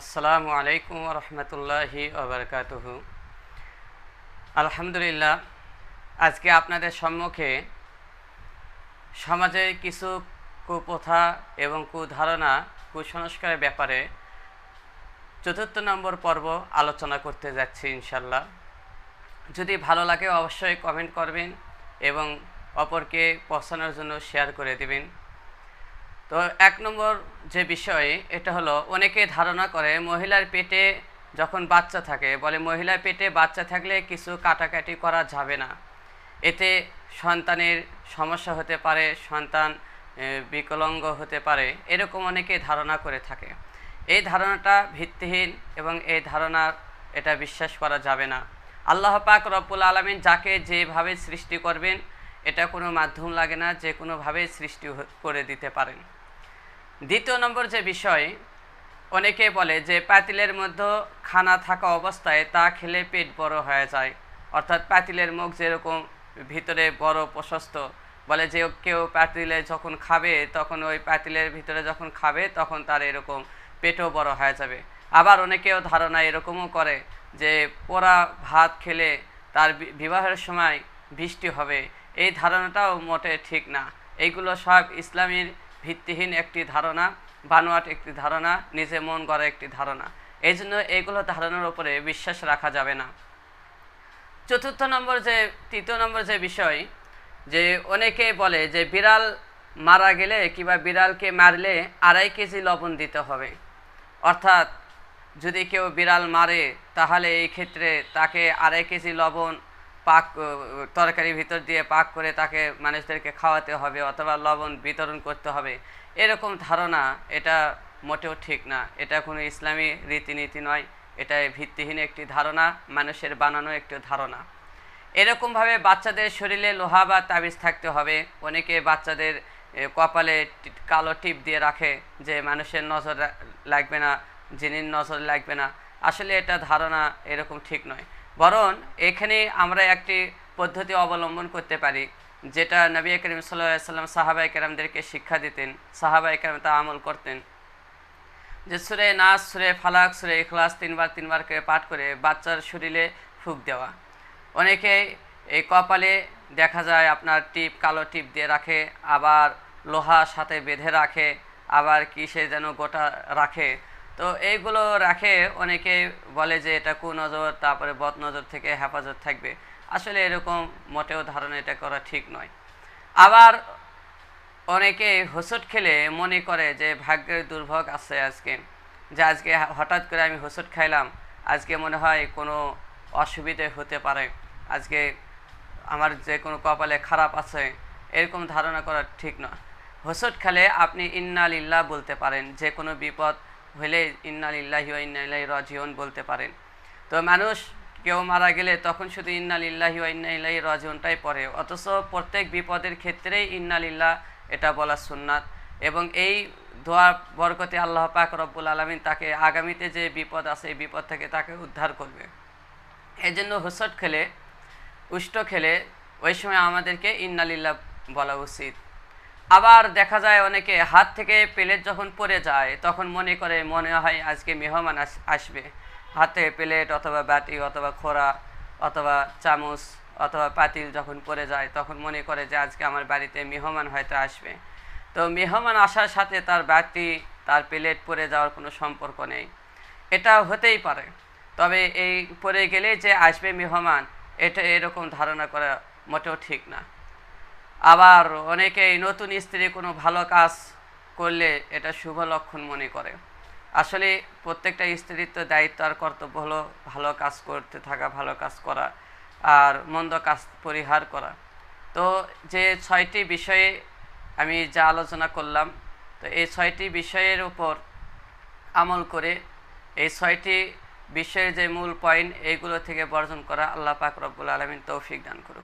আসসালামু আলাইকুম রহমতুল্লাহি ওবরকাতুহ আলহামদুলিল্লাহ, আজকে আপনাদের সম্মুখে সমাজে কিছু কুপ্রথা এবং কুধারণা, কুসংস্কারের ব্যাপারে চতুর্থ নম্বর পর্ব আলোচনা করতে যাচ্ছি ইনশাল্লাহ যদি ভালো লাগে অবশ্যই কমেন্ট করবেন এবং অপরকে পৌঁছানোর জন্য শেয়ার করে দিবেন। তো এক নম্বর যে বিষয়, এটা হলো অনেকে ধারণা করে মহিলার পেটে যখন বাচ্চা থাকে, বলে মহিলার পেটে বাচ্চা থাকলে কিছু কাটাকাটি করা যাবে না। এতে সন্তানের সমস্যা হতে পারে, সন্তান বিকলাঙ্গ হতে পারে, এরকম অনেকে ধারণা করে থাকে। এই ধারণাটা ভিত্তিহীন এবং এই ধারণার এটা বিশ্বাস করা যাবে না। আল্লাহ পাক রব্বুল আলমিন যাকে যেভাবে সৃষ্টি করবেন, এটা কোনো মাধ্যম লাগে না যে কোনোভাবে সৃষ্টি করে দিতে পারেন। দ্বিতীয় নম্বর যে বিষয়, অনেকে বলে যে পাতিলের মধ্যে খানা থাকা অবস্থায় তা খেলে পেট বড় হয়ে যায়। অর্থাৎ পাতিলের মুখ যেরকম ভিতরে বড় প্রশস্ত, বলে যে কেউ পাতিলে যখন খাবে, তখন ওই পাতিলের ভিতরে যখন খাবে, তখন তার এরকম পেটও বড় হয়ে যাবে। আবার অনেকেও ধারণা এরকমও করে যে পোড়া ভাত খেলে তার বিবাহের সময় বৃষ্টি হবে। এই ধারণাটাও মোটে ঠিক না। এইগুলো সব ইসলামীর ভিত্তিহীন একটি ধারণা, বানোয়াট একটি ধারণা, নিজে মন গড়া একটি ধারণা। এই জন্য এইগুলো ধারণার উপরে বিশ্বাস রাখা যাবে না। চতুর্থ নম্বর যে, তৃতীয় নম্বর যে বিষয়, যে অনেকে বলে যে বিড়াল মারা গেলে কিংবা বিড়ালকে মারলে আড়াই কেজি লবণ দিতে হবে। অর্থাৎ যদি কেউ বিড়াল মারে, তাহলে এই ক্ষেত্রে তাকে আড়াই কেজি লবণ পাক আহ, তরকারির ভিতর দিয়ে পাক করে তাকে মানুষদেরকে খাওয়াতে হবে অথবা লবণ বিতরণ করতে হবে। এরকম ধারণা এটা মোটেও ঠিক না। এটা কোনো ইসলামী রীতিনীতি নয়। এটা ভিত্তিহীন একটি ধারণা মানুষের বানানো একটি ধারণা। এরকমভাবে বাচ্চাদের শরীরে লোহা বা তাবিজ থাকতে হবে। অনেকে বাচ্চাদের কপালে কালো টিপ দিয়ে রাখে যে মানুষের নজর লাগবে না জিনির নজর লাগবে না। আসলে এটা ধারণা এরকম ঠিক নয়। বরং এখানে আমরা একটি পদ্ধতি অবলম্বন করতে পারি, যেটা নবী করিম সাল্লাহ সাল্লাম সাহাবাই কেরামদেরকে শিক্ষা দিতেন সাহাবাই কেরাম তা আমল করতেন। যে সুরে নাচ সুরে ফালাক, সুরে ইখলাস তিনবার তিনবার করে পাঠ করে বাচ্চার শরীরে ফুক দেওয়া। অনেকে এই কপালে দেখা যায় আপনার টিপ, কালো টিপ দিয়ে রাখে, আবার লোহা সাথে বেঁধে রাখে, আবার কিসে যেন গোটা রাখে তো এইগুলো রাখে, অনেকে বলে যে এটা কুনজর তারপরে বদনজর থেকে হেফাজত থাকবে। আসলে এরকম মোটেও ধারণা এটা করা ঠিক নয়। আবার অনেকে হোঁচট খেলে মনে করে যে ভাগ্যের দুর্ভোগ আছে আজকে, যে আজকে হঠাৎ করে আমি হোসট খাইলাম, আজকে মনে হয় কোনো অসুবিধে হতে পারে, আজকে আমার যে কোনো কপালে খারাপ আছে, এরকম ধারণা করা ঠিক নয়। হোঁচট খেলে আপনি ইন্না লিল্লাহ বলতে পারেন, যে কোনো বিপদ হলে ইন্না লিল্লাহি ওয়া ইন্না ইলাইহি রাজিউন বলতে পারেন। তো মানুষ কেউ মারা গেলে তখন শুধু ইন্না লিল্লাহি ওয়া ইন্না ইলাইহি রাজিউনটাই পড়ে, অথচ প্রত্যেক বিপদের ক্ষেত্রেই ইন্না লিল্লাহ এটা বলা সুন্নাত। এবং এই দোয়া বরকতে আল্লাহ পাক রব্বুল আলমিন তাকে আগামীতে যে বিপদ আছে, এই বিপদ থেকে তাকে উদ্ধার করবে। এই জন্য হুসট খেলে, উষ্ট খেলে ওই সময় আমাদেরকে ইন্নালিল্লাহ বলা উচিত। আবার দেখা যায় অনেকে হাত থেকে প্লেট যখন পড়ে যায়, তখন মনে করে, মনে হয় আজকে মেহমান আস- আসবে। হাতে প্লেট অথবা বাটি অথবা খোরা অথবা চামচ অথবা পাতিল যখন পড়ে যায়, তখন মনে করে যে আজকে আমার বাড়িতে মেহমান হয়তো আসবে। তো মেহমান আসার সাথে তার বাটি, তার প্লেট পড়ে যাওয়ার কোনো সম্পর্ক নেই। এটা হতেই পারে। তবে এই পড়ে গেলে যে আসবে মেহমান, এটা এরকম ধারণা করা মোটেও ঠিক না। আবার অনেকেই নতুন স্ত্রী কোনো ভালো কাজ করলে এটা শুভ লক্ষণ মনে করে। আসলে প্রত্যেকটা স্ত্রীর তো দায়িত্ব আর কর্তব্য হলো ভালো কাজ করতে থাকা, ভালো কাজ করা আর মন্দ কাজ পরিহার করা। তো যে ছয়টি বিষয়ে আমি যা আলোচনা করলাম, তো এই ছয়টি বিষয়ের উপর আমল করে এই ছয়টি বিষয়ের যে মূল পয়েন্ট এইগুলো থেকে বর্জন করা আল্লাহ পাক রব্বুল আলমিন তৌফিক দান করুক।